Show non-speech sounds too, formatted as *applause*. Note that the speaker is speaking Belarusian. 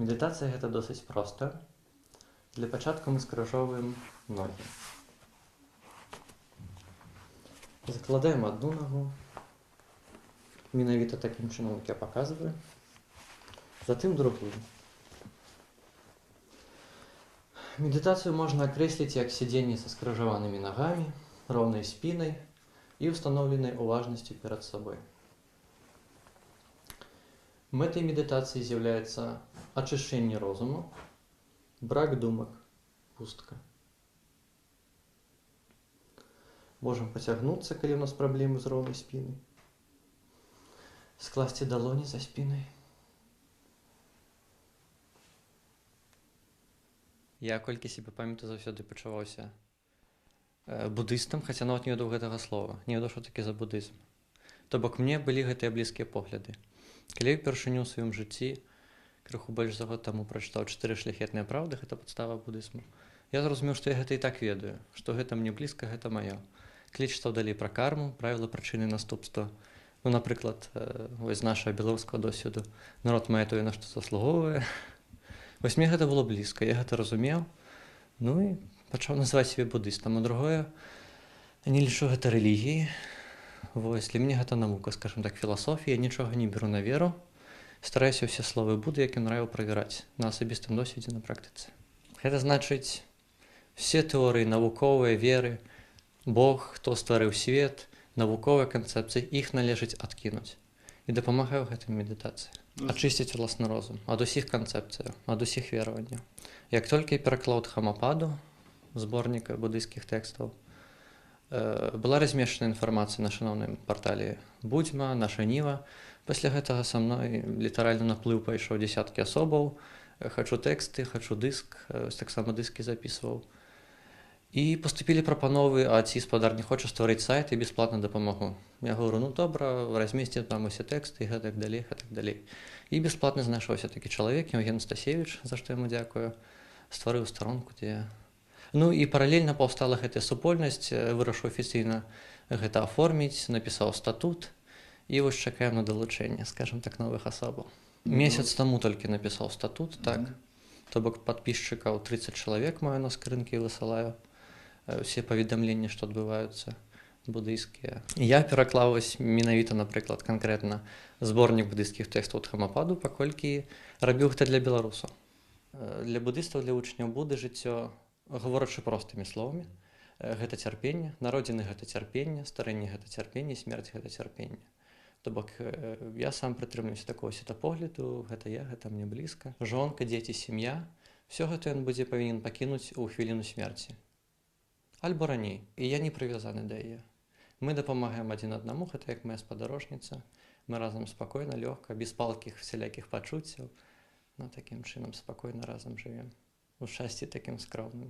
Медытацыя гэта досыць проста. Для пачатку мы скрыжоўваем ногі. Закладаем адну нагу, менавіта такім чынам, як я паказваю, затым другую. Медытацыю можна акрэсліць як сядзенне са скрыжаванымі нагамі, роўнай спінай і ўстаноўленай уважнасцю перад сабой. Мэтай медытацыі з'яўляецца ачышчэнне розуму, брак думак, пустка. Можам пацягнуцца, калі ў нас праблемы з роўнай спінай. Скласці далоні за спінай. Я колькі сябе памятаю заўсёды пачуваўся э, будыстам, хаця нават не ведаў гэтага слова, не ведаў, што такі за будызм. То бок мне былі гэтыя блізкія погляды. Калі ўпершыню ў сваім жыцці крыху больш за год таму прачытаў чатыры шляхетныя праўды, гэта падстава будызму. Я зразумеў, што я гэта і так ведаю, што гэта мне блізка, гэта маё. Калі чытаў далей пра карму, правіла прычыны наступства. Ну, напрыклад, э, вось з нашага беларускага досведу народ мае тое, на што заслугоўвае. *laughs* Вось мне гэта было блізка, я гэта разумеў. Ну і пачаў называць сябе будыстам, а другое не лічу гэта рэлігіяй. Вось для мяне гэта навука, скажем так, філасофія, нічога не беру на веру. Стараюся ўсе словы буды, як ён раіў правяраць на асабістым досведзе на практыцы. Гэта значыць все тэорыі навуковыя веры, Бог, хто стварыў свет, навуковыя канцэпцыі іх належыць адкінуць і дапамагаю гэтай медытацыі ачысціць уласны розум ад усіх канцэпцыяў ад усіх вераванняў як толькі пераклад хамападу зборніка будыйскіх тэкстаў была размешчана інфармацыя на шаноўным партале будзьма наша ніва пасля гэтага са мной літаральна наплыў пайшоў десяткі асобаў хачу тэксты хачу дыск таксама дыскі записываў і поступілі прапановы а ці спадар не хоча стварыць сайт і бесплатна дапамагу я говорю ну добра размесце там усе тэксты гэтак далей гэтак далей і бесплатны знайшоўся такі чалавек Евген стасевич за што яму дзякую стварыў старонку дзе ну і паралельна паўстала гэтая супольнасць вырашу афіцыйна гэта аформіць напісаў статут. І вось чакаем на далучэнне скажем так новых асобаў. Месяц таму толькі напісаў статут так. То бок подписчыкаў 30 чалавек маю на скрынкі высылаю. Усе паведамленні што адбываюцца будыйскія. Я пераклаўваць менавіта напрыклад канкрэтна зборнік будыйскіх тэкстаў хамападу паколькі рабіў гэта для беларусаў. Для будыстаў для вучняў буды жыццё гаворачы простымі словамі. Гэта цярпенне народзіны гэта цярпенне старэнне гэта цярпенне смерць гэта цярпенне. То бок я сам прытрымлюся такого светапогляду гэта я гэта мне блізка. Жонка дзеці сям'я все гэта ён будзе павінен пакінуць у хвіліну смерці. Альбо раней. І я не прывязаны да яе. Мы дапамагаем адзін аднаму гэта як моя спадарожніца. Мы разам спакойна лёгка без палкіх всялякіх пачуццяў. На такім чынам спакойна разам жывем у шчасці такім скромным